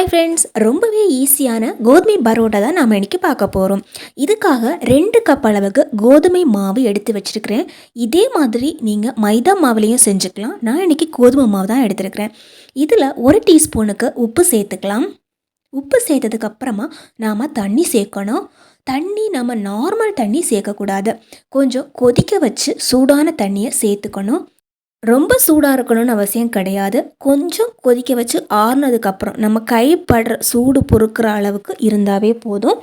Hi friends ரொம்பவே ஈஸியான கோதுமை பரோட்டா தான் நாம் இன்றைக்கி பார்க்க போகிறோம் இதுக்காக ரெண்டு கப் அளவுக்கு கோதுமை மாவு எடுத்து வச்சுருக்கிறேன். இதே மாதிரி நீங்கள் மைதா மாவுலேயும் செஞ்சுக்கலாம். நான் இன்றைக்கி கோதுமை மாவு தான் எடுத்துருக்கிறேன். இதில் ஒரு டீஸ்பூனுக்கு உப்பு சேர்த்துக்கலாம். உப்பு சேர்த்ததுக்கப்புறமா நாம் தண்ணி சேர்க்கணும். தண்ணி நம்ம நார்மல் தண்ணி சேர்க்கக்கூடாது. கொஞ்சம் கொதிக்க வச்சு சூடான தண்ணியை சேர்த்துக்கணும். ரொம்ப சூடாக இருக்கணும்னு அவசியம் கிடையாது. கொஞ்சம் கொதிக்க வச்சு ஆறுனதுக்கப்புறம் நம்ம கைப்படுற சூடு பொறுக்கிற அளவுக்கு இருந்தாவே போதும்.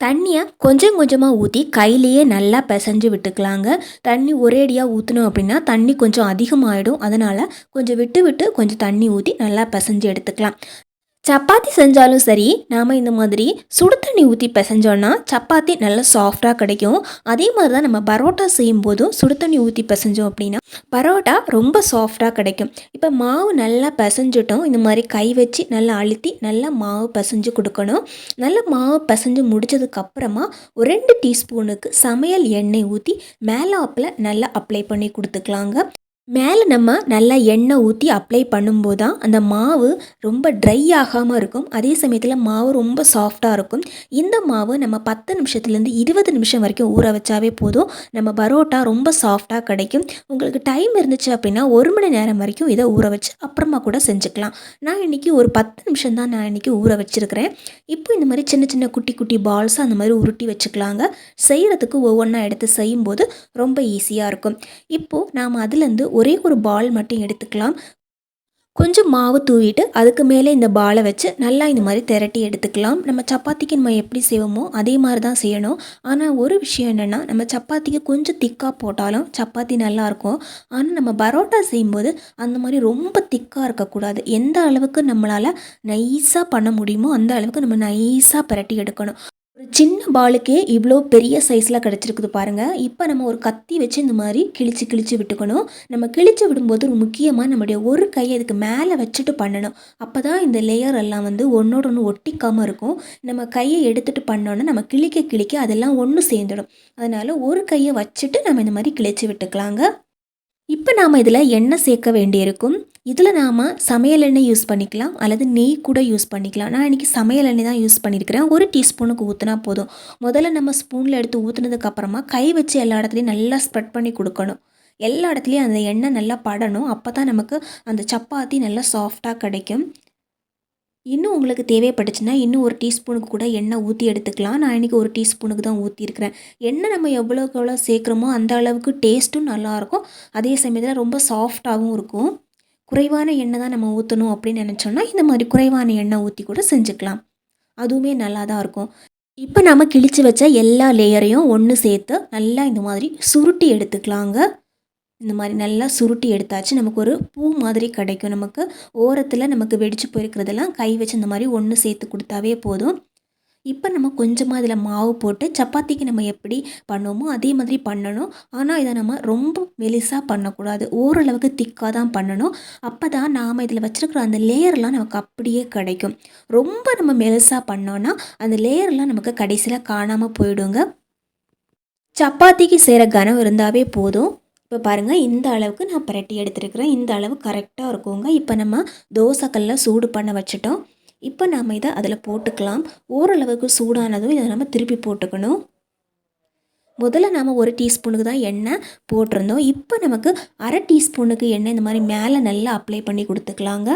தண்ணியை கொஞ்சம் கொஞ்சமாக ஊற்றி கையிலேயே நல்லா பிசைஞ்சு விட்டுக்கலாங்க. தண்ணி ஒரேடியாக ஊற்றணும் அப்படின்னா தண்ணி கொஞ்சம் அதிகமாகிடும் அதனால் கொஞ்சம் விட்டு விட்டு கொஞ்சம் தண்ணி ஊற்றி நல்லா பிசைஞ்சு எடுத்துக்கலாம். சப்பாத்தி செஞ்சாலும் சரி நாம் இந்த மாதிரி சுடு தண்ணி ஊற்றி பிசைஞ்சோன்னா சப்பாத்தி நல்லா சாஃப்டாக கிடைக்கும். அதே மாதிரி தான் நம்ம பரோட்டா செய்யும்போதும் சுடு தண்ணி ஊற்றி பிசைஞ்சோம் அப்படின்னா பரோட்டா ரொம்ப சாஃப்டாக கிடைக்கும். இப்போ மாவு நல்லா பிசைஞ்சிட்டோம். இந்த மாதிரி கை வச்சு நல்லா அழுத்தி நல்லா மாவு பிசைஞ்சு கொடுக்கணும். நல்லா மாவு பிசைஞ்சு முடிச்சதுக்கப்புறமா ஒரு ரெண்டு டீஸ்பூனுக்கு சமையல் எண்ணெய் ஊற்றி மேலாப்பில் நல்லா அப்ளை பண்ணி கொடுத்துக்கலாங்க. மேலே நம்ம நல்லா எண்ணெய் ஊற்றி அப்ளை பண்ணும்போது தான் அந்த மாவு ரொம்ப ட்ரை ஆகாமல் இருக்கும். அதே சமயத்தில் மாவு ரொம்ப சாஃப்டாக இருக்கும். இந்த மாவு நம்ம பத்து நிமிஷத்துலேருந்து இருபது நிமிஷம் வரைக்கும் ஊற வச்சாவே போதும். நம்ம பரோட்டா ரொம்ப சாஃப்டாக கிடைக்கும். உங்களுக்கு டைம் இருந்துச்சு அப்படின்னா ஒரு மணி நேரம் வரைக்கும் இதை ஊற வச்சு அப்புறமா கூட செஞ்சுக்கலாம். நான் இன்றைக்கி ஒரு பத்து நிமிஷம் தான் நான் இன்றைக்கி ஊற வச்சுருக்கிறேன். இப்போ இந்த மாதிரி சின்ன சின்ன குட்டி குட்டி பால்ஸ் அந்த மாதிரி உருட்டி வச்சுக்கலாங்க. செய்கிறதுக்கு ஒவ்வொன்றா எடுத்து செய்யும்போது ரொம்ப ஈஸியாக இருக்கும். இப்போது நாம் அதுலேருந்து ஒரே ஒரு பால் மட்டும் எடுத்துக்கலாம். கொஞ்சம் மாவு தூவிட்டு அதுக்கு மேலே இந்த பாலை வச்சு நல்லா இந்த மாதிரி திரட்டி எடுத்துக்கலாம். நம்ம சப்பாத்திக்கு நம்ம எப்படி செய்வோமோ அதே மாதிரி தான் செய்யணும். ஆனால் ஒரு விஷயம் என்னென்னா நம்ம சப்பாத்திக்கு கொஞ்சம் திக்காக போட்டாலும் சப்பாத்தி நல்லாயிருக்கும் ஆனால் நம்ம பரோட்டா செய்யும்போது அந்த மாதிரி ரொம்ப திக்காக இருக்கக்கூடாது. எந்த அளவுக்கு நம்மளால் நைஸாக பண்ண முடியுமோ அந்த அளவுக்கு நம்ம நைஸாக பிரட்டி எடுக்கணும். ஒரு சின்ன பாலுக்கே இவ்வளோ பெரிய சைஸில் கிடச்சிருக்குது பாருங்கள் இப்போ நம்ம ஒரு கத்தி வச்சு இந்த மாதிரி கிழிச்சு கிழிச்சு விட்டுக்கணும். நம்ம கிழிச்சு விடும்போது முக்கியமாக நம்முடைய ஒரு கையை இதுக்கு மேலே வச்சுட்டு பண்ணணும். அப்போ தான் இந்த லேயர் எல்லாம் வந்து ஒன்றோட ஒன்று ஒட்டிக்காமல் இருக்கும். நம்ம கையை எடுத்துகிட்டு பண்ணோன்னா நம்ம கிழிக்க கிழிக்க அதெல்லாம் ஒன்று சேர்ந்துடும். அதனால் ஒரு கையை வச்சுட்டு நம்ம இந்த மாதிரி கிழிச்சு விட்டுக்கலாங்க. இப்போ நாம் இதில் எண்ணெய் சேர்க்க வேண்டியிருக்கும்? இதில் நாம் சமையல் எண்ணெய் யூஸ் பண்ணிக்கலாம் அல்லது நெய் கூட யூஸ் பண்ணிக்கலாம். நான் இன்றைக்கி சமையல் எண்ணெய் தான் யூஸ் பண்ணியிருக்கிறேன் ஒரு டீஸ்பூனுக்கு ஊற்றினா போதும். முதல்ல நம்ம ஸ்பூனில் எடுத்து ஊற்றுனதுக்கப்புறமா கை வச்சு எல்லா இடத்துலையும் நல்லா ஸ்ப்ரெட் பண்ணி கொடுக்கணும். எல்லா இடத்துலையும் அந்த எண்ணெய் நல்லா படணும். அப்போ தான் நமக்கு அந்த சப்பாத்தி நல்லா சாஃப்டாக கிடைக்கும். இன்னும் உங்களுக்கு தேவைப்பட்டுச்சுன்னா இன்னும் ஒரு டீஸ்பூனுக்கு கூட எண்ணெய் ஊற்றி எடுத்துக்கலாம். நான் இன்றைக்கி ஒரு டீஸ்பூனுக்கு தான் ஊற்றிருக்கிறேன் எண்ணெய் நம்ம எவ்வளோக்கு எவ்வளோ சேர்க்குறோமோ அந்த அளவுக்கு டேஸ்ட்டும் நல்லாயிருக்கும் அதே சமயத்தில் ரொம்ப சாஃப்டாகவும் இருக்கும். குறைவான எண்ணெய் தான் நம்ம ஊற்றணும் அப்படின்னு நினச்சோன்னா இந்த மாதிரி குறைவான எண்ணெய் ஊற்றி கூட செஞ்சுக்கலாம். அதுவுமே நல்லா தான் இருக்கும். இப்போ நம்ம கிழித்து வச்ச எல்லா லேயரையும் ஒன்று சேர்த்து நல்லா இந்த மாதிரி சுருட்டி எடுத்துக்கலாங்க. இந்த மாதிரி நல்லா சுருட்டி எடுத்தாச்சு. நமக்கு ஒரு பூ மாதிரி கிடைக்கும். நமக்கு ஓரத்தில் நமக்கு வெடிச்சு போயிருக்கிறதெல்லாம் கை வச்சு இந்த மாதிரி ஒன்று சேர்த்து கொடுத்தாவே போதும். இப்போ நம்ம கொஞ்சமாக இதில் மாவு போட்டு சப்பாத்திக்கு நம்ம எப்படி பண்ணுவோமோ அதே மாதிரி பண்ணணும். ஆனால் இதை நம்ம ரொம்ப மெலிசாக பண்ணக்கூடாது. ஓரளவுக்கு திக்காக தான் பண்ணணும். அப்போ தான் நாம் இதில் வச்சுருக்கிற அந்த லேயர்லாம் நமக்கு அப்படியே கிடைக்கும். ரொம்ப நம்ம மெலிசாக பண்ணோன்னா அந்த லேயர்லாம் நமக்கு கடைசியில் காணாமல் போயிடுங்க. சப்பாத்திக்கு செய்கிற கனம் இருந்தாவே போதும். இப்போ பாருங்கள் இந்த அளவுக்கு நான் புரட்டி எடுத்துருக்கிறேன். இந்த அளவு கரெக்டாக இருக்குங்க. இப்போ நம்ம தோசைக்கல்ல சூடு பண்ண வச்சுட்டோம். இப்போ நாம் இதை அதில் போட்டுக்கலாம். ஓரளவுக்கு சூடானதும் இதை நம்ம திருப்பி போட்டுக்கணும். முதல்ல நாம் ஒரு டீஸ்பூனுக்கு தான் எண்ணெய் போட்டிருந்தோம். இப்போ நமக்கு அரை டீஸ்பூனுக்கு எண்ணெய் இந்த மாதிரி மேலே நல்லா அப்ளை பண்ணி கொடுத்துக்கலாங்க.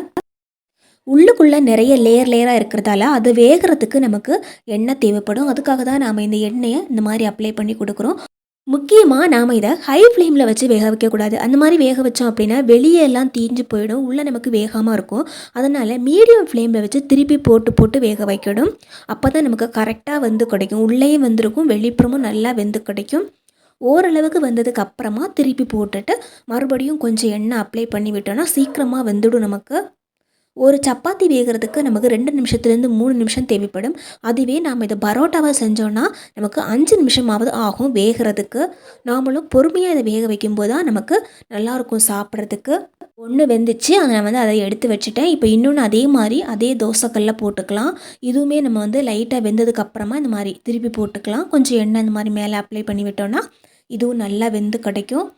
உள்ளுக்குள்ளே நிறைய லேயர் லேயராக இருக்கிறதால அது வேகிறதுக்கு நமக்கு எண்ணெய் தேவைப்படும். அதுக்காக தான் நாம் இந்த எண்ணெயை இந்த மாதிரி அப்ளை பண்ணி கொடுக்குறோம். முக்கியமாக நாம் இதை ஹை ஃப்ளேமில் வச்சு வேக வைக்கக்கூடாது அந்த மாதிரி வேக வச்சோம் அப்படின்னா வெளியே எல்லாம் தீஞ்சு போயிடும். உள்ளே நமக்கு வேகாமல் இருக்கும். அதனால் மீடியம் ஃப்ளேமில் வச்சு திருப்பி போட்டு போட்டு வேக வைக்கணும். அப்போ தான் நமக்கு கரெக்டாக வந்து கிடைக்கும். உள்ளேயும் வந்திருக்கும். வெளிப்புறமும் நல்லா வெந்து கிடைக்கும். ஓரளவுக்கு வந்ததுக்கு அப்புறமா திருப்பி போட்டுட்டு மறுபடியும் கொஞ்சம் எண்ணெய் அப்ளை பண்ணி விட்டோன்னா சீக்கிரமாக வெந்துடும் நமக்கு. ஒரு சப்பாத்தி வேகிறதுக்கு நமக்கு ரெண்டு நிமிஷத்துலேருந்து மூணு நிமிஷம் தேவைப்படும். அதுவே நாம் இதை பரோட்டாவை செஞ்சோன்னா நமக்கு அஞ்சு நிமிஷமாவது ஆகும் வேகிறதுக்கு. நாமளும் பொறுமையாக இதை வேக வைக்கும்போது தான் நமக்கு நல்லாயிருக்கும் சாப்பிட்றதுக்கு. ஒன்று வெந்துச்சு அதை நான் வந்து அதை எடுத்து வச்சுட்டேன். இப்போ இன்னொன்று அதே மாதிரி அதே தோசைக்கல்ல போட்டுக்கலாம். இதுவுமே நம்ம வந்து லைட்டாக வெந்ததுக்கப்புறமா இந்த மாதிரி திருப்பி போட்டுக்கலாம். கொஞ்சம் எண்ணெய் இந்த மாதிரி மேலே அப்ளை பண்ணி விட்டோன்னா இதுவும் நல்லா வெந்து கிடைக்கும்.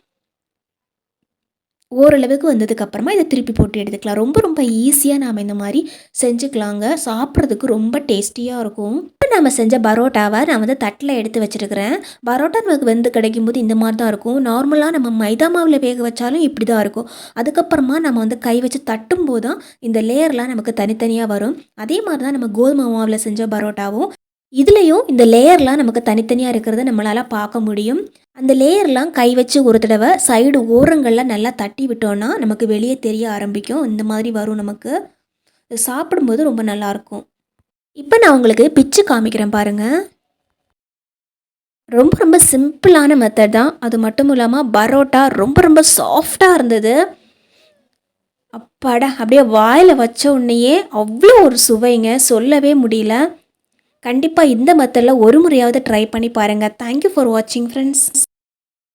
ஓரளவுக்கு வந்ததுக்கப்புறமா இதை திருப்பி போட்டு எடுத்துக்கலாம். ரொம்ப ரொம்ப ஈஸியாக நாம் இந்த மாதிரி செஞ்சுக்கலாங்க. சாப்பிட்றதுக்கு ரொம்ப டேஸ்டியாக இருக்கும். இப்போ நம்ம செஞ்ச பரோட்டாவை நான் வந்து தட்டில் எடுத்து வச்சுருக்கிறேன். பரோட்டா நமக்கு வெந்து கிடைக்கும்போது இந்த மாதிரி தான் இருக்கும். நார்மலாக நம்ம மைதா மாவில் வேக வச்சாலும் இப்படி தான் இருக்கும். அதுக்கப்புறமா நம்ம வந்து கை வச்சு தட்டும் போது தான் இந்த லேயர்லாம் நமக்கு தனித்தனியாக வரும். அதே மாதிரி தான் நம்ம கோதுமை மாவில் செஞ்ச பரோட்டாவும். இதுலேயும் இந்த லேயர்லாம் நமக்கு தனித்தனியாக இருக்கிறத நம்மளால் பார்க்க முடியும். அந்த லேயர்லாம் கை வச்சு ஒரு தடவை சைடு ஓரங்களில் நல்லா தட்டி விட்டோன்னா நமக்கு வெளியே தெரிய ஆரம்பிக்கும். இந்த மாதிரி வரும் நமக்கு. இது சாப்பிடும்போது ரொம்ப நல்லாயிருக்கும். இப்போ நான் உங்களுக்கு பிச்சு காமிக்கிறேன் பாருங்கள் ரொம்ப ரொம்ப சிம்பிளான மெத்தட் தான். அது மட்டும் இல்லாமல் பரோட்டா ரொம்ப ரொம்ப சாஃப்டாக இருந்தது. அப்பாடா அப்படியே வாயில் வச்ச உடனேயே அவ்வளோ ஒரு சுவைங்க. சொல்லவே முடியல. கண்டிப்பாக இந்த மெத்தடில் ஒரு முறையாவது ட்ரை பண்ணி பாருங்கள் தேங்க்யூ ஃபார் வாட்சிங் ஃப்ரெண்ட்ஸ்